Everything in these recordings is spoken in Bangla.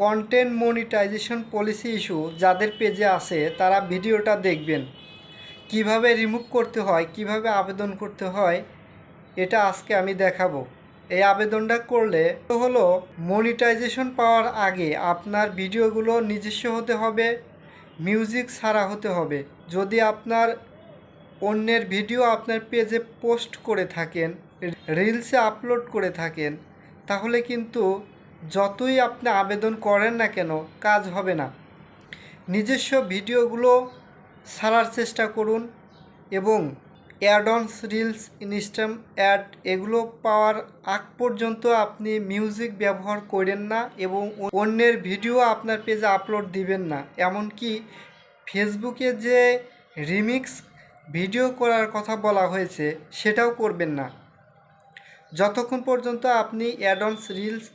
কন্টেন্ট মনিটাইজেশন পলিসি ইস্যু যাদের পেজে আছে, তারা ভিডিওটা দেখবেন। কীভাবে রিমুভ করতে হয়, কীভাবে আবেদন করতে হয়, এটা আজকে আমি দেখাবো। এই আবেদনটা করলে হলো মনিটাইজেশন পাওয়ার আগে আপনার ভিডিওগুলো নিজস্ব হতে হবে মিউজিক ছাড়া হতে হবে। যদি আপনার অন্যের ভিডিও আপনার পেজে পোস্ট করে থাকেন রিলসে আপলোড করে থাকেন, তাহলে কিন্তু যতই আপনি আবেদন করেন না কেন, কাজ হবে না। নিজস্ব ভিডিওগুলো ছাড়ার চেষ্টা করুন এবং অ্যাডন্স রিলস, ইনস্টাম অ্যাড এগুলো পাওয়ার আগ পর্যন্ত আপনি মিউজিক ব্যবহার করেন না এবং অন্যের ভিডিও আপনার পেজে আপলোড দিবেন না। এমনকি ফেসবুকে যে রিমিক্স ভিডিও করার কথা বলা হয়েছে, সেটাও করবেন না। যতক্ষণ পর্যন্ত আপনি অ্যাডন্স রিলস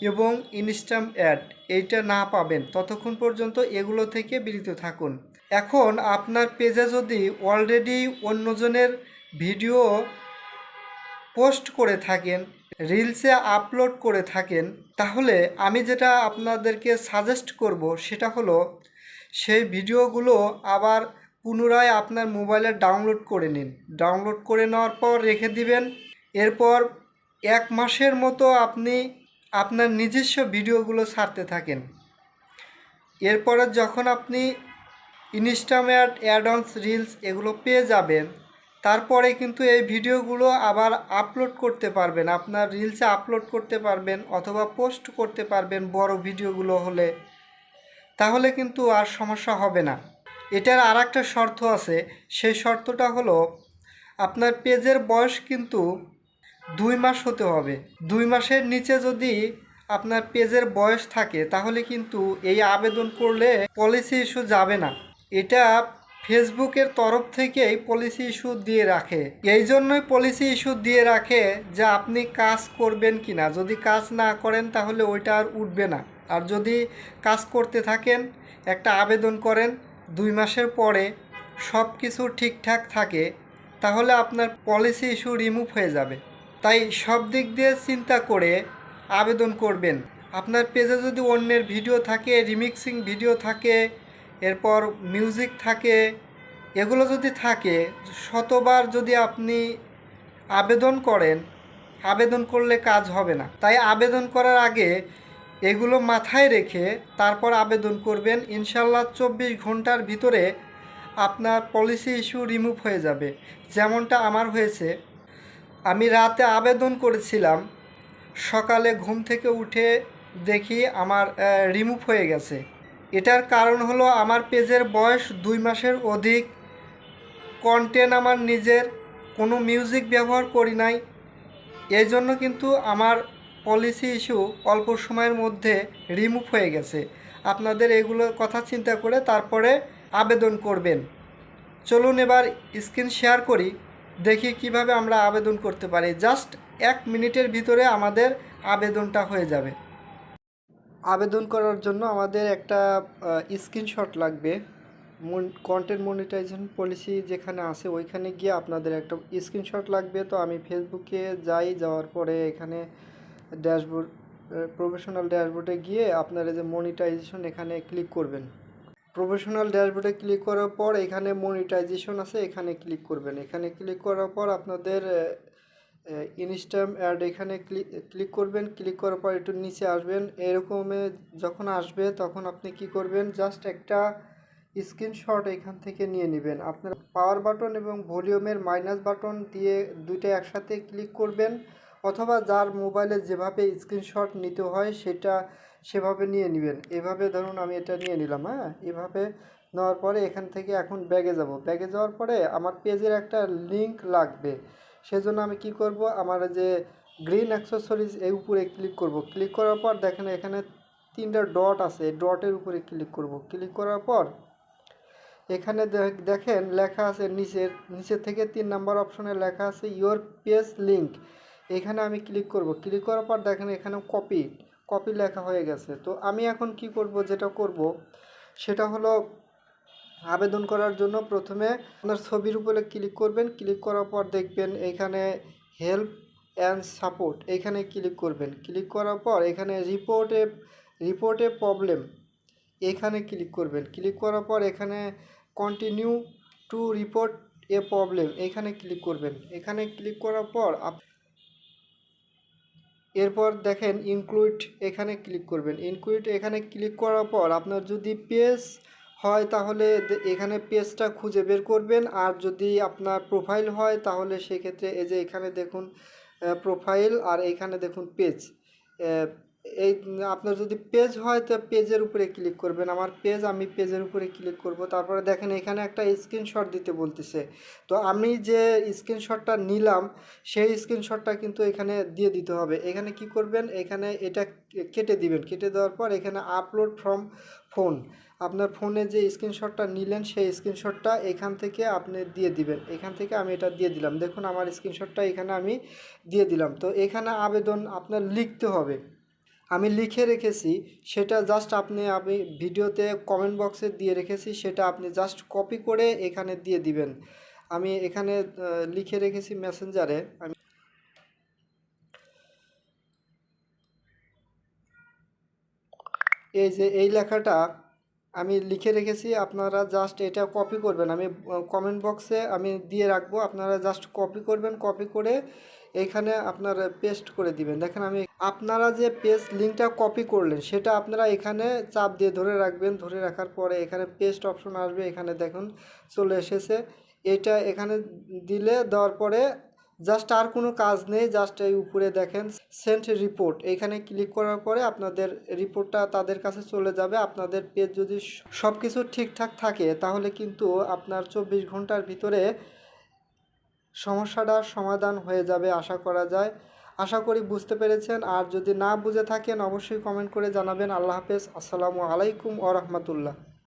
এবং ইনস্টাম অ্যাড, এইটা না পাবেন। ততক্ষণ পর্যন্ত এগুলো থেকে বিরত থাকুন। এখন আপনার পেজে যদি অলরেডি অন্যজনের ভিডিও পোস্ট করে থাকেন, রিলসে আপলোড করে থাকেন, তাহলে আমি যেটা আপনাদেরকে সাজেস্ট করব সেটা হলো, সেই ভিডিওগুলো আবার পুনরায় আপনার মোবাইলে ডাউনলোড করে নিন। ডাউনলোড করে নেওয়ার পর রেখে দিবেন। এরপর এক মাসের মতো আপনি আপনার নিজস্ব ভিডিওগুলো ছাড়তে থাকেন। এরপরে যখন আপনি ইনস্টাম্যাট অ্যাডন্স রিলস এগুলো পেয়ে যাবেন, তারপরে কিন্তু এই ভিডিওগুলো আবার আপলোড করতে পারবেন। আপনার রিলসে আপলোড করতে পারবেন অথবা পোস্ট করতে পারবেন বড় ভিডিওগুলো হলে। তাহলে কিন্তু আর সমস্যা হবে না। এটার আর একটা শর্ত আছে, সেই শর্তটা হলো আপনার পেজের বয়স কিন্তু দুই মাস হতে হবে। দুই মাসের নিচে যদি আপনার পেজের বয়স থাকে, তাহলে কিন্তু এই আবেদন করলে পলিসি ইস্যু যাবে না। এটা ফেসবুকের তরফ থেকেই পলিসি ইস্যু দিয়ে রাখে। এই জন্যই পলিসি ইস্যু দিয়ে রাখে যে আপনি কাজ করবেন কি না যদি কাজ না করেন, তাহলে ওইটা আর উঠবে না। আর যদি কাজ করতে থাকেন, একটা আবেদন করেন, দুই মাসের পরে সব কিছু ঠিকঠাক থাকে, তাহলে আপনার পলিসি ইস্যু রিমুভ হয়ে যাবে। তাই সব দিক দিয়ে চিন্তা করে আবেদন করবেন। আপনার পেজে যদি অন্যের ভিডিও থাকে, রিমিক্সিং ভিডিও থাকে, এরপর মিউজিক থাকে, এগুলো যদি থাকে, শতবার যদি আপনি আবেদন করেন, আবেদন করলে কাজ হবে না। তাই আবেদন করার আগে এগুলো মাথায় রেখে তারপর আবেদন করবেন। ইনশাল্লাহ চব্বিশ ঘণ্টার ভিতরে আপনার পলিসি ইস্যু রিমুভ হয়ে যাবে। যেমনটা আমার হয়েছে। আমি রাতে আবেদন করেছিলাম। সকালে ঘুম থেকে উঠে দেখি আমার রিমুভ হয়ে গেছে। এটার কারণ হলো আমার পেজের বয়স দুই মাসের অধিক। কন্টেন্ট আমার নিজের, কোনো মিউজিক ব্যবহার করি নাই। এই জন্য কিন্তু আমার পলিসি ইস্যু অল্প সময়ের মধ্যে রিমুভ হয়ে গেছে। আপনাদের এগুলো কথা চিন্তা করে তারপরে আবেদন করবেন। চলুন এবার স্ক্রিন শেয়ার করি। দেখি কীভাবে আমরা আবেদন করতে পারি। জাস্ট এক মিনিটের ভিতরে আমাদের আবেদনটা হয়ে যাবে। আবেদন করার জন্য আমাদের একটা স্ক্রিনশট লাগবে। কন্টেন্ট মনিটাইজেশন পলিসি যেখানে আছে, ওইখানে গিয়ে আপনাদের একটা স্ক্রিনশট লাগবে। তো আমি ফেসবুকে যাই, যাওয়ার পরে এখানে ড্যাশবোর্ড প্রফেশনাল ড্যাশবোর্ডে গিয়ে আপনারা যে মনিটাইজেশন এখানে ক্লিক করবেন। প্রফেশনাল ড্যাশবোর্ডে ক্লিক করার পর এখানে মনিটাইজেশন আছে, এখানে ক্লিক করবেন। এখানে ক্লিক করার পর আপনাদের ইনস্টাম অ্যাড এখানে ক্লিক ক্লিক করবেন। ক্লিক করার পর একটু নিচে আসবেন। এরকমে যখন আসবে তখন আপনি কি করবেন? জাস্ট একটা স্ক্রিনশট এখান থেকে নিয়ে নেবেন। আপনার পাওয়ার বাটন এবং ভলিউমের মাইনাস বাটন দিয়ে দুইটা একসাথে ক্লিক করবেন। অথবা যার মোবাইলে যেভাবে স্ক্রিনশট নিতে হয় সেটা সেভাবে নিয়ে নেবেন। এভাবে ধরুন আমি এটা নিয়ে নিলাম হ্যাঁ? এভাবে নেওয়ার পরে এখান থেকে এখন ব্যাগে যাব। ব্যাগে যাওয়ার পরে আমার পেজের একটা লিঙ্ক লাগবে। সেজন্য আমি কি করব? আমার যে গ্রিন অ্যাক্সেসরিজ এই উপরে ক্লিক করব। ক্লিক করার পর দেখেন এখানে তিনটা ডট আছে। ডটের উপরে ক্লিক করব। ক্লিক করার পর এখানে দেখেন লেখা আছে নিচের নিচের থেকে তিন নাম্বার অপশনে লেখা আছে ইয়োর পেজ লিঙ্ক এখানে আমি ক্লিক করব। ক্লিক করার পর দেখেন এখানে কপি কপি লেখা হয়ে গেছে। তো আমি এখন কি করব, যেটা করব, সেটা হলো আবেদন করার জন্য প্রথমে আপনার ছবির উপরে ক্লিক করবেন। ক্লিক করার পর দেখবেন এখানে হেল্প অ্যান্ড সাপোর্ট এখানে ক্লিক করবেন। ক্লিক করার পর এখানে রিপোর্টে রিপোর্টে প্রবলেম এখানে ক্লিক করবেন। ক্লিক করার পর এখানে continue to report a problem এখানে ক্লিক করবেন। এখানে ক্লিক করার পর এরপর দেখেন ইনক্লুড এখানে ক্লিক করবেন। ইনক্লুড এখানে ক্লিক করার পর আপনার যদি পেজ হয় তাহলে এখানে পেজটা খুঁজে বের করবেন। আর যদি আপনার প্রোফাইল হয় তাহলে সেক্ষেত্রে এই যে এখানে দেখুন প্রোফাইল আর এখানে দেখুন পেজ এই, আপনার যদি পেজ হয়, তো পেজের উপরে ক্লিক করবেন। আমার পেজ আমি পেজের উপরে ক্লিক করব। তারপরে দেখেন, এখানে একটা স্ক্রিনশট দিতে বলতেছে। তো আমি যে স্ক্রিনশটটা নিলাম, সেই স্ক্রিনশটটা কিন্তু এখানে দিয়ে দিতে হবে। এখানে কি করবেন? এখানে এটা কেটে দিবেন। কেটে দেওয়ার পর এখানে আপলোড ফ্রম ফোন আপনার ফোনে যে স্ক্রিনশটটা নিলেন, সেই স্ক্রিনশটটা এখান থেকে আপনি দিয়ে দিবেন। এখান থেকে আমি এটা দিয়ে দিলাম। দেখুন, আমার স্ক্রিনশটটা এখানে আমি দিয়ে দিলাম। তো এখানে আবেদন আপনার লিখতে হবে। আমি লিখে রেখেছি, সেটা জাস্ট আপনি, আমি ভিডিওতে কমেন্ট বক্সে দিয়ে রেখেছি, সেটা আপনি জাস্ট কপি করে এখানে দিয়ে দিবেন। আমি এখানে লিখে রেখেছি মেসেঞ্জারে আমি এই যে এই লেখাটা আমি লিখে রেখেছি, আপনারা জাস্ট এটা কপি করবেন। আমি কমেন্ট বক্সে আমি দিয়ে রাখব, আপনারা জাস্ট কপি করবেন কপি করে এখানে আপনার পেস্ট করে দিবেন। দেখেন আমি, আপনারা যে পেজ লিঙ্কটা কপি করলেন, সেটা আপনারা এখানে চাপ দিয়ে ধরে রাখবেন। ধরে রাখার পরে এখানে পেস্ট অপশন আসবে, এখানে দেখুন চলে এসেছে। এটা এখানে দিলে, দেওয়ার পরে জাস্ট আর কোনো কাজ নেই জাস্ট এই উপরে দেখেন সেন্ট রিপোর্ট এখানে ক্লিক করার পরে আপনাদের রিপোর্টটা তাদের কাছে চলে যাবে। আপনাদের পেজ যদি সব কিছু ঠিকঠাক থাকে, তাহলে কিন্তু আপনার চব্বিশ ঘণ্টার ভিতরে সমস্যাটার সমাধান হয়ে যাবে আশা করা যায়। আশা করি বুঝতে পেরেছেন। আর যদি না বুঝে থাকেন, অবশ্যই কমেন্ট করে জানাবেন। আল্লাহ হাফেজ। আসসালামু আলাইকুম ও রহমতুল্লাহ।